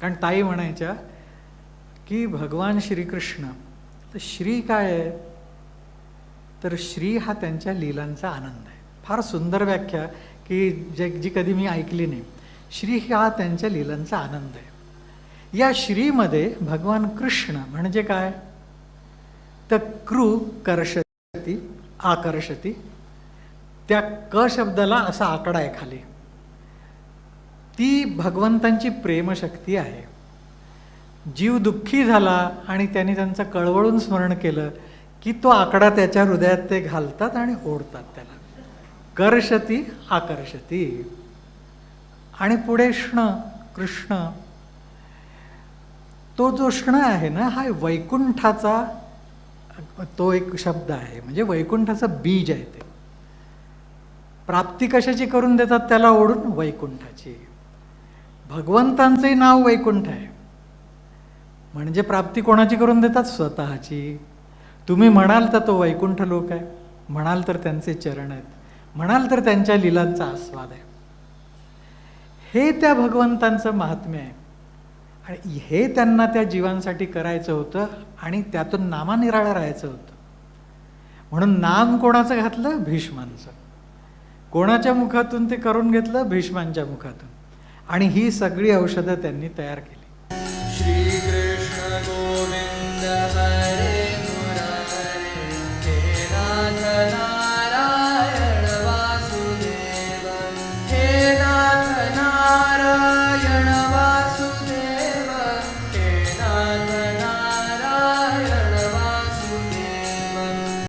कारण ताई म्हणायच्या की भगवान श्रीकृष्ण तर श्री काय आहे? तर श्री हा त्यांच्या लीलांचा आनंद आहे. फार सुंदर व्याख्या की जे जी कधी मी ऐकली नाही. श्री हा त्यांच्या लीलांचा आनंद आहे. या श्रीमध्ये भगवान कृष्ण म्हणजे काय? तर कृ कर्षती आकर्षती. त्या क शब्दाला असा आकडा आहे खाली. ती भगवंतांची प्रेमशक्ती आहे. जीव दुःखी झाला आणि त्यांनी त्यांचं कळवळून स्मरण केलं की तो आकडा त्याच्या हृदयात ते घालतात आणि ओढतात त्याला. कर्षती आकर्षती. आणि पुढे श्ण कृष्ण. तो जो श्ण आहे ना हा वैकुंठाचा तो एक शब्द आहे. म्हणजे वैकुंठाचं बीज आहे ते. प्राप्ती कशाची करून देतात त्याला ओढून? वैकुंठाची. भगवंतांचंही नाव वैकुंठ आहे. म्हणजे प्राप्ती कोणाची करून देतात? स्वतःची. तुम्ही म्हणाल तर तो वैकुंठ लोक आहे. म्हणाल तर त्यांचे चरण आहेत. म्हणाल तर त्यांच्या लिलांचा आस्वाद आहे. हे त्या भगवंतांचं महात्म्य आहे. आणि हे त्यांना त्या जीवांसाठी करायचं होतं आणि त्यातून नामानिराळं राहायचं होतं. म्हणून नाम कोणाचं घातलं? भीष्मांचं. कोणाच्या मुखातून ते करून घेतलं? भीष्मांच्या मुखातून. आणि ही सगळी औषधं त्यांनी तयार केली. श्री कृष्ण गोविंद